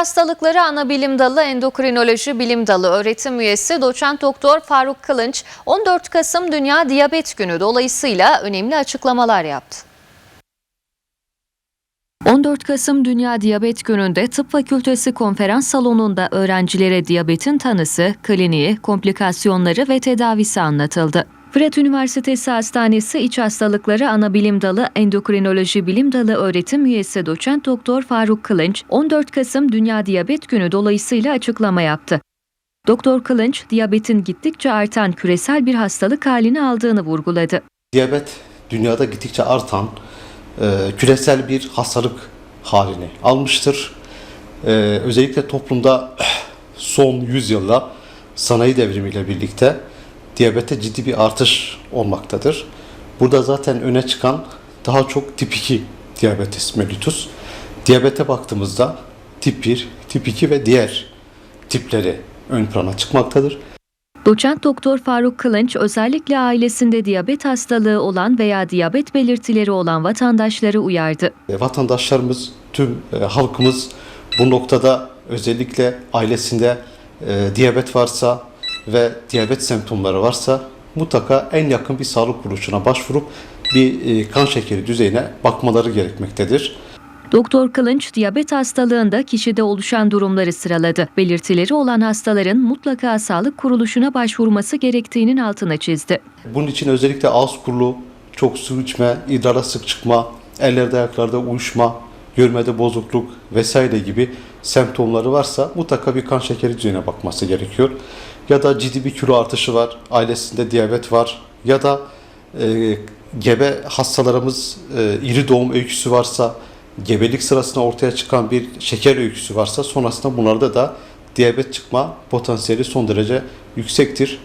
hastalıkları ana bilim dalı endokrinoloji bilim dalı öğretim üyesi doçent doktor Faruk Kılınç 14 Kasım Dünya Diyabet Günü dolayısıyla önemli açıklamalar yaptı. 14 Kasım Dünya Diyabet Günü'nde Tıp Fakültesi konferans salonunda öğrencilere diyabetin tanısı, kliniği, komplikasyonları ve tedavisi anlatıldı. Fırat Üniversitesi Hastanesi İç Hastalıkları Anabilim Dalı Endokrinoloji Bilim Dalı öğretim üyesi doçent doktor Faruk Kılınç 14 Kasım Dünya Diyabet Günü dolayısıyla açıklama yaptı. Doktor Kılınç, diyabetin gittikçe artan küresel bir hastalık halini aldığını vurguladı. Diyabet dünyada gittikçe artan e, küresel bir hastalık halini almıştır. E, özellikle toplumda son 100 yılda sanayi devrimiyle birlikte diyabete ciddi bir artış olmaktadır. Burada zaten öne çıkan daha çok tip 2 diyabetes mellitus. Diyabete baktığımızda tip 1, tip 2 ve diğer tipleri ön plana çıkmaktadır. Doçent Doktor Faruk Kılınç özellikle ailesinde diyabet hastalığı olan veya diyabet belirtileri olan vatandaşları uyardı. E, Vatandaşlarımız, tüm e, halkımız bu noktada özellikle ailesinde e, diyabet varsa ve diyabet semptomları varsa mutlaka en yakın bir sağlık kuruluşuna başvurup bir e, kan şekeri düzeyine bakmaları gerekmektedir. Doktor Kılınç diyabet hastalığında kişide oluşan durumları sıraladı. Belirtileri olan hastaların mutlaka sağlık kuruluşuna başvurması gerektiğinin altına çizdi. Bunun için özellikle ağız kurulu, çok su içme, idrara sık çıkma, ellerde ayaklarda uyuşma, görmede bozukluk vesaire gibi semptomları varsa mutlaka bir kan şekeri düzeyine bakması gerekiyor. Ya da ciddi bir kilo artışı var, ailesinde diyabet var ya da e, gebe hastalarımız e, iri doğum öyküsü varsa, gebelik sırasında ortaya çıkan bir şeker öyküsü varsa sonrasında bunlarda da diyabet çıkma potansiyeli son derece yüksektir.